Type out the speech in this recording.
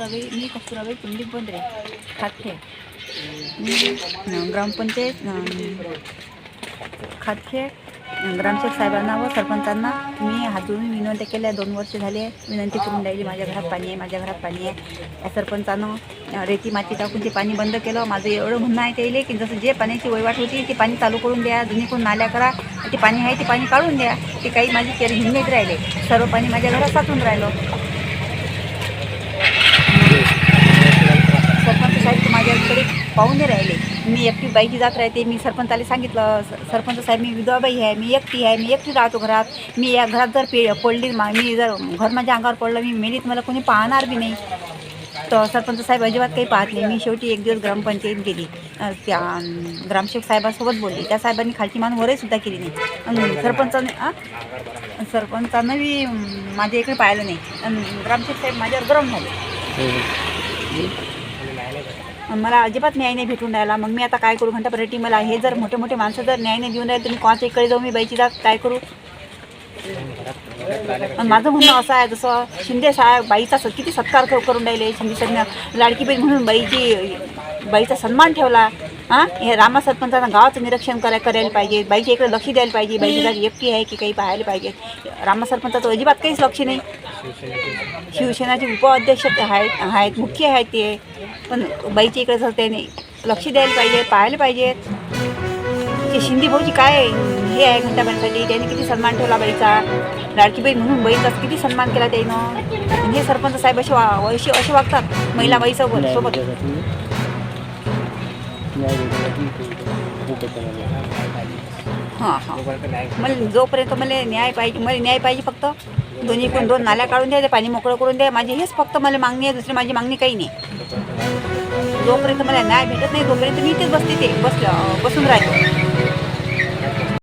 पुरावे कुंडलिक रे खातखे. ग्रामपंचायत अं, खातखे. ग्रामसेवक साहेबांना व सरपंचांना मी हात जोडून विनंती केल्या दोन वर्ष झाले विनंती करून राहिली माझ्या घरात पाणी आहे माझ्या घरात पाणी आहे. या सरपंचानं रेती माती टाकून ते पाणी बंद केलं. माझं एवढं म्हणणं आहे त्याला की जसं जे पाण्याची वहिवाट होती ते पाणी चालू करून द्या. जुनीकडून नाल्या करा ते पाणी आहे ते पाणी काढून द्या. ते काही माझी केर घेऊन येत राहिले. सर्व पाणी माझ्या घरात साचून राहिलं सरपंच साहेब तर पाहून नाही राहिले. मी एकटी बाईची जात राहते. मी सरपंचाला सांगितलं सरपंच साहेब मी विधवाबाई आहे. मी एकटी आहे. मी एकटी राहतो घरात. मी या घरात जर पे पडली मा मी जर घर माझ्या अंगावर पडलं मी मेलीत मला कोणी पाहणार बी नाही. तर सरपंच साहेब अजिबात काही पाहत नाही. मी शेवटी एक दिवस ग्रामपंचायत गेली. त्या ग्रामसेवक साहेबासोबत बोलली. त्या साहेबांनी खालची मान वरहीसुद्धा केली नाही. अन् सरपंचाने सरपंचानं मी माझ्या इकडे पाहिलं नाही. आणि ग्रामसेवक साहेब माझ्यावर गरम झाले. मला अजिबात न्याय नाही भेटून राहिला. मग मी आता काय करू? घंटा पर्यटी मला हे जर मोठे मोठे माणसं जर न्याय नाही देऊन राहिले तर मी कोणाच्या इकडे जाऊ? मी बाईची जात काय करू? माझं म्हणणं असं आहे जसं शिंदे साहेब बाईचा किती सत्कार करून राहिले. शिंदे सरनं लाडकी बहीण म्हणून बाईची बाईचा सन्मान ठेवला. हां? हे रामा सरपंचांना गावाचं निरीक्षण कराय करायला पाहिजे. बाईच्या इकडे लक्ष द्यायला पाहिजे. बाईची जागी एकटी आहे की काही पाहायला पाहिजे. रामा सरपंचाचं अजिबात काहीच लक्ष नाही. शिवसेनाचे उपाध्यक्ष आहेत आहेत मुख्य आहेत ते. पण बाईच्या इकडे जर त्याने लक्ष द्यायला पाहिजे पाहायला पाहिजेत ते शिंदे भाऊची काय हे आहे घंटाबाईसाठी त्याने किती सन्मान ठेवला बाईचा? लाडकीबाई म्हणून बाईचा किती सन्मान केला त्यानं? हे सरपंच साहेब असे वा असे वागतात महिला बाईसोबत सोबत. हां हां. मला जोपर्यंत मला न्याय पाहिजे मला न्याय पाहिजे फक्त. दोन्ही पण दोन नाल्या काढून द्या ते पाणी मोकळं करून द्या माझी हेच फक्त मला मागणी आहे दुसरी माझी मागणी काही नाही. जोपर्यंत मला न्याय भेटत नाही तोपर्यंत मी इथेच बसते ते बस बसून राहते.